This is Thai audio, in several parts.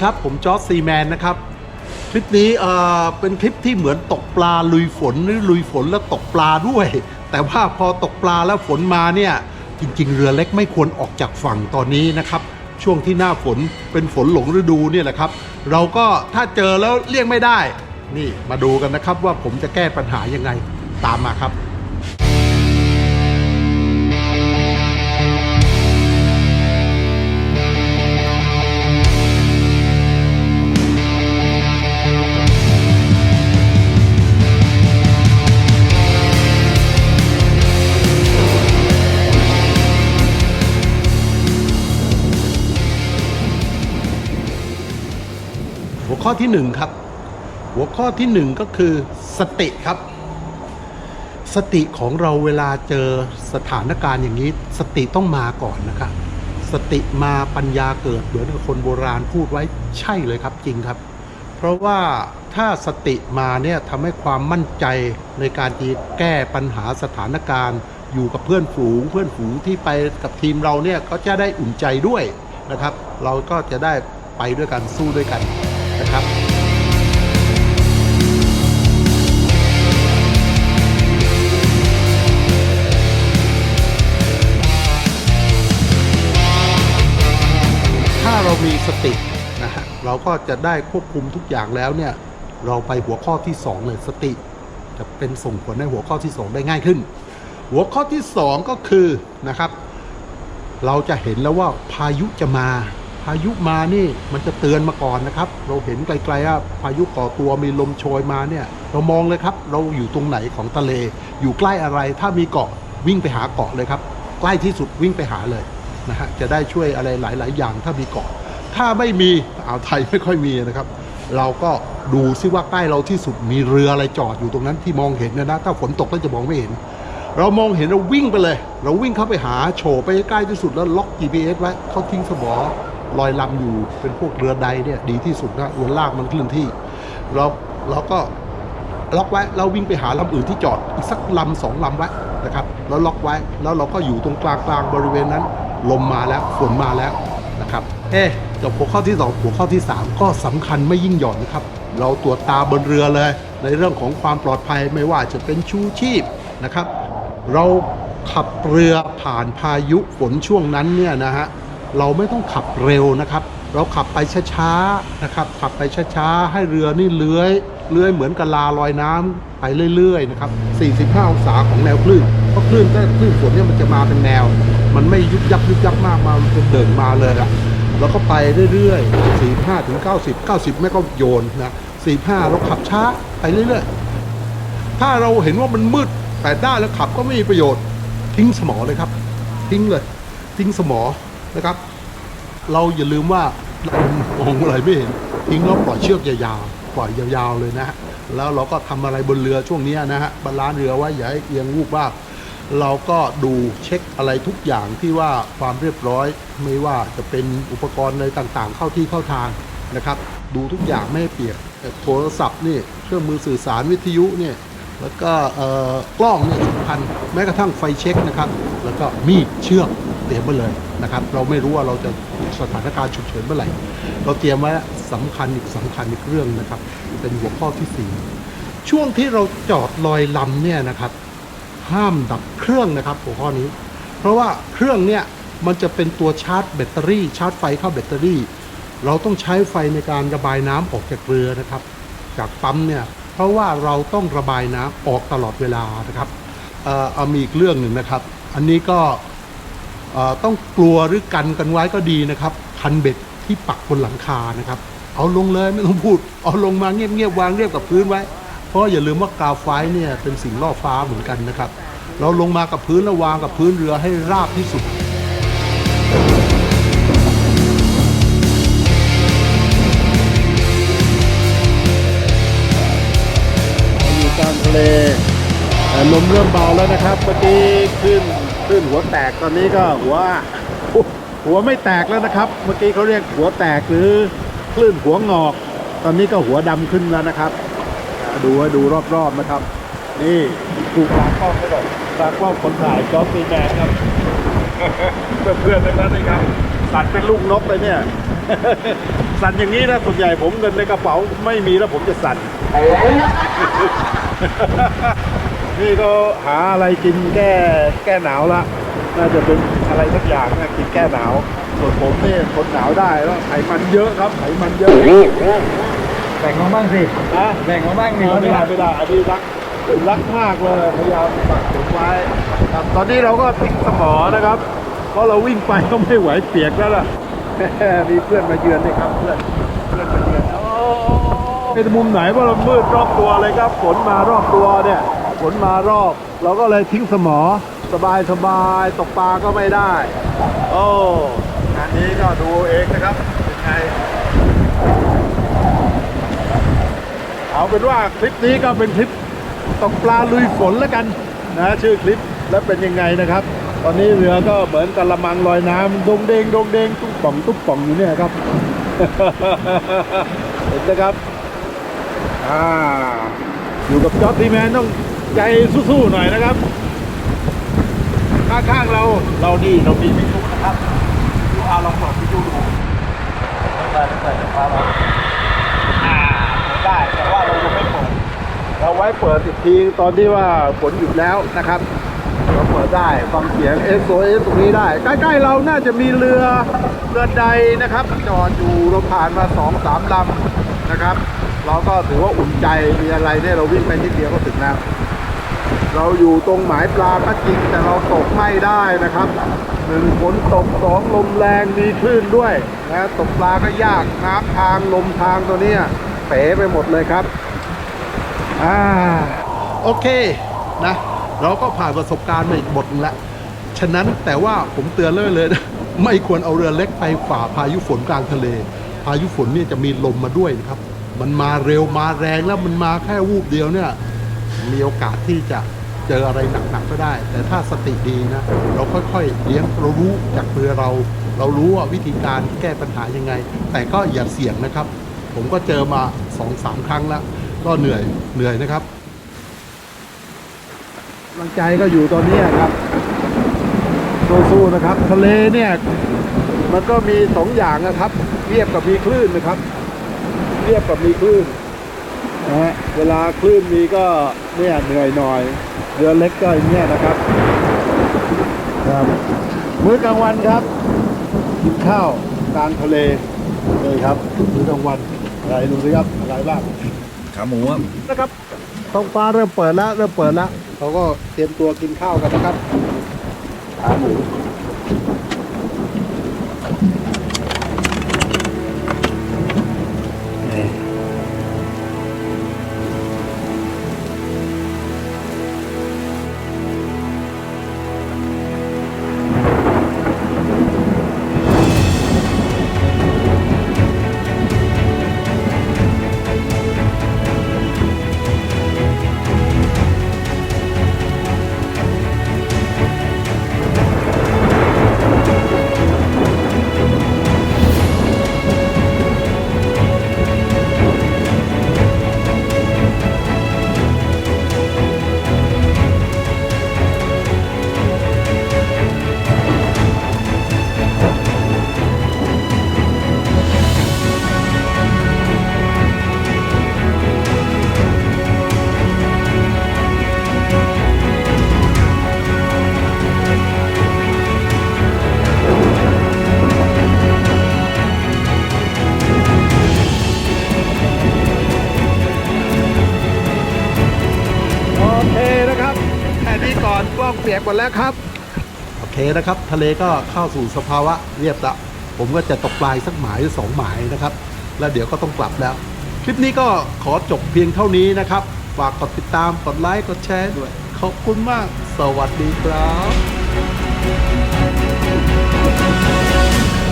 ครับ ผมจอร์จซีแมนนะครับ คลิปนี้เอ่อเป็นคลิปที่เหมือนตกปลาลุยฝนหรือลุยฝนแล้วตกปลาด้วย แต่ว่าพอตกปลาแล้วฝนมาเนี่ย จริง ๆ เรือเล็กไม่ควรออกจากฝั่งตอนนี้นะครับ ช่วงที่หน้าฝนเป็นฝนหลงฤดูเนี่ยแหละครับ เราก็ถ้าเจอแล้วเลี่ยงไม่ได้ นี่มาดูกันนะครับว่าผมจะแก้ปัญหายังไงตามมาครับ ข้อที่หนึ่งครับ หัวข้อที่หนึ่งก็คือสติครับ สติของเราเวลาเจอสถานการณ์อย่างนี้ สติต้องมาก่อนนะครับ สติมาปัญญาเกิดเหมือนกับคนโบราณพูดไว้ใช่เลยครับจริงครับ เพราะว่าถ้าสติมาเนี่ยทำให้ความมั่นใจในการที่แก้ปัญหาสถานการณ์อยู่กับเพื่อนฝูง เพื่อนฝูงที่ไปกับทีมเราเนี่ยก็จะได้อุ่นใจด้วยนะครับ เราก็จะได้ไปด้วยกันสู้ด้วยกัน นะครับถ้าเรามีสตินะฮะเราก็จะได้ควบคุมทุกอย่างแล้วเนี่ยเราไปหัวข้อที่สองเลยสติ จะเป็นส่งผลในหัวข้อที่สองได้ง่ายขึ้น หัวข้อที่สองก็คือนะครับ เราจะเห็นแล้วว่าพายุจะมา พายุมานี่มันจะเตือนมาก่อนนะครับ เราเห็นไกลๆว่าพายุก่อตัวมีลมโชยมาเนี่ย เรามองเลยครับ เราอยู่ตรงไหนของทะเล อยู่ใกล้อะไร ถ้ามีเกาะวิ่งไปหาเกาะเลยครับ ใกล้ที่สุดวิ่งไปหาเลยนะฮะ จะได้ช่วยอะไรหลาย ๆ อย่างถ้ามีเกาะ ถ้าไม่มีอ่าวไทยไม่ค่อยมีนะครับ เราก็ดูซิว่าใกล้เราที่สุดมีเรืออะไรจอดอยู่ตรงนั้นที่มองเห็นนะนะ ถ้าฝนตกแล้วจะมองไม่เห็น เรามองเห็นเราวิ่งไปเลย เราวิ่งเข้าไปหาโฉไปใกล้ที่สุดแล้วล็อก GPS ไว้เขาทิ้งสมอ ลอยลำอยู่เป็นพวกเรือใดเนี่ยดีที่สุดนะเรือลากมันเคลื่อนที่เราเราก็ล็อกไว้เราวิ่งไปหาลำอื่นที่จอดอีกสักลำสองลำไว้นะครับแล้วล็อกไว้แล้วเราก็อยู่ตรงกลางกลางบริเวณนั้น ลมมาแล้วฝนมาแล้วนะครับเอ๊จบหัวข้อที่สองหัวข้อที่สามก็สำคัญไม่ยิ่งหย่อนนะครับ เราตรวจตาบนเรือเลย ในเรื่องของความปลอดภัยไม่ว่าจะเป็นชูชีพนะครับ เราขับเรือผ่านพายุฝนช่วงนั้นเนี่ยนะฮะ เราไม่ต้องขับเร็วนะครับ เราขับไปช้าๆนะครับขับไปช้าๆให้เรือนี่เลื้อยเลื้อยเหมือนกับลาลอยน้ำไปเรื่อยๆนะครับ 45 องศาของแนวคลื่น เพราะคลื่นถ้าคลื่นฝนเนี่ยมันจะมาเป็นแนว มันไม่ยุบยับยุบยับมากมามันเป็นเดินมาเลยอะแล้วก็ไปเรื่อยๆ 45 ถึง 90 90 ไม่ก็โยนนะ 45 เราขับช้าไปเรื่อยๆ ถ้าเราเห็นว่ามันมืดแปดด้แล้วขับก็ไม่มีประโยชน์ ทิ้งสมอเลยครับ ทิ้งเลย ทิ้งสมอ นะครับ เราอย่าลืมว่าเรามองอะไรไม่เห็นทิ้งแล้วปล่อยเชือกยาวๆปล่อยยาวๆเลยนะฮะแล้วเราก็ทำอะไรบนเรือช่วงนี้นะฮะบาลานซ์เรือไว้อย่าให้เอียงวูบว่าเราก็ดูเช็คอะไรทุกอย่างที่ว่าความเรียบร้อย ไม่ว่าจะเป็นอุปกรณ์อะไรต่างๆ เข้าที่เข้าทางนะครับ ดูทุกอย่างไม่ให้เปียกโทรศัพท์นี่เครื่องมือสื่อสารวิทยุเนี่ยแล้วก็เอ่อกล้องเนี่ยสำคัญแม้กระทั่งไฟเช็คนะครับ แล้วก็มีดเชือก เตรียมไว้เลยนะครับ เราไม่รู้ว่าเราจะสถานการณ์ฉุกเฉินเมื่อไหร่ เราเตรียมไว้สำคัญอีกสำคัญอีกเรื่องนะครับ เป็นหัวข้อที่สี่ช่วงที่เราจอดลอยลำเนี่ยนะครับ ห้ามดับเครื่องนะครับหัวข้อนี้ เพราะว่าเครื่องเนี่ยมันจะเป็นตัวชาร์จแบตเตอรี่ ชาร์จไฟเข้าแบตเตอรี่ เราต้องใช้ไฟในการระบายน้ำออกจากเรือนะครับ จากปั๊มเนี่ยเพราะว่าเราต้องระบายน้ำออกตลอดเวลานะครับเอ่อเอามีอีกเรื่องหนึ่งนะครับ อันนี้ก็ ต้องกลัวหรือกันกันไว้ก็ดีนะครับ คันเบ็ดที่ปักบนหลังคานะครับ เอาลงเลยไม่ต้องพูด เอาลงมาเงียบๆวางเรียบกับพื้นไว้ เพราะอย่าลืมว่ากาวไฟเนี่ยเป็นสิ่งล่อฟ้าเหมือนกันนะครับ เราลงมากับพื้นแล้ววางกับพื้นเรือให้ราบที่สุดอยู่กลางทะเลลมเริ่มเบาแล้วนะครับเมื่อกี้ขึ้น ขึ้นหัวแตกตอนนี้ก็หัวหัวไม่แตกแล้วนะครับ เมื่อกี้เขาเรียกหัวแตกหรือคลื่นหัวงอก ตอนนี้ก็หัวดำขึ้นแล้วนะครับ ดูให้ดูรอบๆนะครับ นี่ถูกตากล้องให้หน่อยตากล้องคนถ่ายจอร์จซีแมนครับเพื่อนๆทั้งนั้นเลยครับตัดเป็นลูกนกเลยเนี่ย สั่นอย่างนี้นะส่วนใหญ่ผมเงินในกระเป๋าไม่มีแล้วผมจะสั่น นี่ก็หาอะไรกินแก้แก้หนาวละน่าจะเป็นอะไรสักอย่างนะกินแก้หนาว ส่วนผมเนี่ยทนหนาวได้แล้วไขมันเยอะครับไขมันเยอะแบ่งมาบ้างสินะแบ่งมาบ้างไม่นี่ได้ไม่ได้อันนี้รักรักมากเลยพยายามปักถุงไว้ครับตอนนี้เราก็ติดสมอนะครับ เพราะเราวิ่งไปก็ไม่ไหวเปียกแล้วล่ะมีเพื่อนมาเยือนเลยครับเพื่อนเพื่อนมาเยือนโอ้เป็นมุมไหนว่าเรามืดรอบตัวเลยครับฝนมารอบตัวเนี่ยฝ นมารอบ เราก็เลยทิ้งสมอ สบายสบายตกปลาก็ไม่ได้ โอ้งานนี้ก็ดูเองนะครับเป็นไงเอาเป็นว่าคลิปนี้ก็เป็นคลิปตกปลาลุยฝนแล้วกันนะชื่อคลิปแล้วเป็นยังไงนะครับ ตอนนี้เรือก็เหมือนกระมังลอยน้ำดงเดงดงเดงตุ๊บป่องตุ๊บป่องอยู่เนี่ยครับเห็นนะครับอ่าอยู่กับจอร์ดีแมนต้อง ใจสู้ๆหน่อยนะครับ ข้างๆเราเราดีเรามีพิจุนะครับดูอาลองบอกพิจุดูได้ได้ได้พาเราอ่าได้แต่ว่าเรายังไม่เปิดเราไว้เปิดอีกทีตอนที่ว่าฝนหยุดแล้วนะครับเราเปิดได้ฟังเสียง SOS ตรงนี้ได้ ใกล้ๆเราน่าจะมีเรือเรือใดนะครับ จอดอยู่เราผ่านมาสองสามลำนะครับ เราก็ถือว่าอุ่นใจมีอะไรเนี่ยเราวิ่งไปนิดเดียวก็ถึงแล้ว เราอยู่ตรงหมายปลาก็จริงแต่เราตกไม่ได้นะครับหนึ่งฝนตกสองลมแรงมีคลื่นด้วยนะตกปลาก็ยากน้ำทางลมทางตัวนี้เป๋ไปหมดเลยครับอ่าโอเคนะ เราก็ผ่านประสบการณ์มาอีกบทนึงล้วฉะนั้นแต่ว่าผมเตือนเลยเลยนะไม่ควรเอาเรือเล็กไปฝ่าพายุฝนกลางทะเล พายุฝนเนี่ยจะมีลมมาด้วยนะครับ มันมาเร็วมาแรงแล้วมันมาแค่วูบเดียวเนี่ยมีโอกาสที่จะ เจออะไรหนักๆก็ได้ แต่ถ้าสติดีนะ เราค่อยๆเลี้ยงเรารู้จากเรือเรา เรารู้ว่าวิธีการแก้ปัญหายังไง แต่ก็อย่าเสี่ยงนะครับ ผมก็เจอมาสองสามครั้งแล้ว ก็เหนื่อยเหนื่อยนะครับกำลังใจก็อยู่ตอนนี้ครับสู้ๆนะครับ ทะเลเนี่ยมันก็มีสองอย่างนะครับเรียบกับมีคลื่นนะครับเรียบกับมีคลื่นนะฮะเวลาคลื่นมีก็เนี่ยเหนื่อยหน่อย เรือเล็กก็อย่างเงี้ยนะครับ ครับ มื้อกลางวันครับ กินข้าวกลางทะเลเลยครับ มื้อกลางวันอะไรดูสิครับอะไรบ้างขาหมูครับนะครับท้องฟ้าเริ่มเปิดแล้วเริ่มเปิดแล้วเขาก็เตรียมตัวกินข้าวกันนะครับขาหมู หมดแล้วครับ โอเคนะครับ ทะเลก็เข้าสู่สภาวะเรียบละผมก็จะตกปลายสักหมายสองหมายนะครับ แล้วเดี๋ยวก็ต้องกลับแล้ว คลิปนี้ก็ขอจบเพียงเท่านี้นะครับ ฝากกดติดตาม กดไลค์ กดแชร์ด้วย ขอบคุณมาก สวัสดีครับ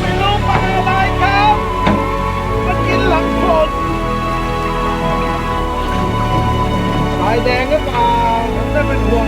ไม่รู้ปลาอะไรครับมันกินหลังคนลายแดงหรือเปลาผมได้เป็นห่วง